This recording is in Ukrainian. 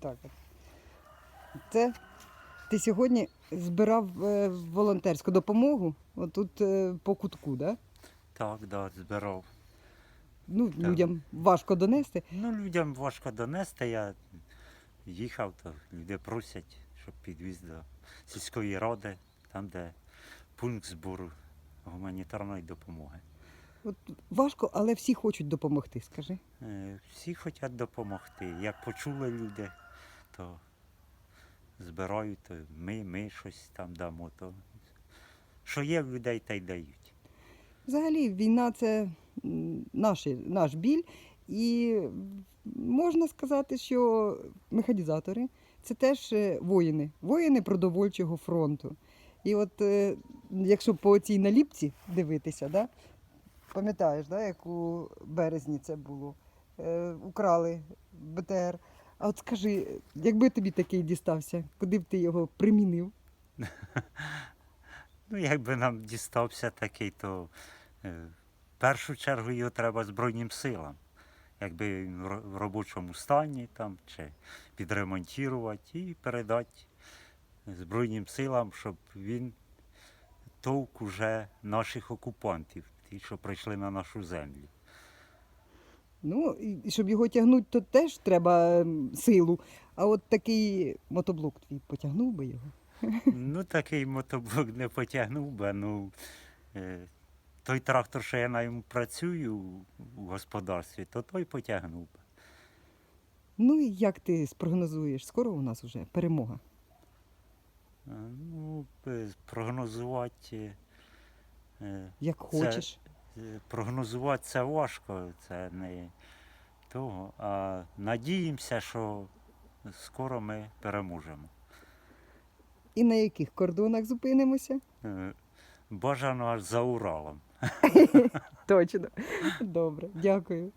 Так. Це ти сьогодні збирав е, волонтерську допомогу отут е, по кутку, да? Так, да, збирав. Ну, людям важко донести. Ну, людям важко донести. Я їхав, то люди просять, щоб підвіз до сільської ради, там, де пункт збору гуманітарної допомоги. От важко, але всі хочуть допомогти, скажи. Е, Всі хочуть допомогти. Як почули люди, то збирають, то ми, ми щось там дамо. То що є в людей, та й дають. Взагалі, війна це м, наші, наш біль, і можна сказати, що механізатори це теж е, воїни, воїни продовольчого фронту. І от е, якщо по цій наліпці дивитися, да, пам'ятаєш, да, як у березні це було, е, украли БТР. А от скажи, якби тобі такий дістався, куди б ти його примінив? Ну, якби нам дістався такий, то е, в першу чергу його треба Збройним силам. Якби він в робочому стані там, чи підремонтувати і передати Збройним силам, щоб він товк уже наших окупантів, ті, що прийшли на нашу землю. Ну, і щоб його тягнути, то теж треба ем, силу. А от такий мотоблок твій потягнув би його. Ну, такий мотоблок не потягнув би. Ну, е, той трактор, що я на ньому працюю у господарстві, то той потягнув би. Ну і як ти спрогнозуєш? Скоро у нас вже перемога. Е, Ну, е, прогнозувати, Як Це- хочеш. е, прогнозувати це важко, це не того. А надіємося, що скоро ми переможемо. І на яких кордонах зупинимося? Е, Бажано аж за Уралом. Точно. Добре, дякую.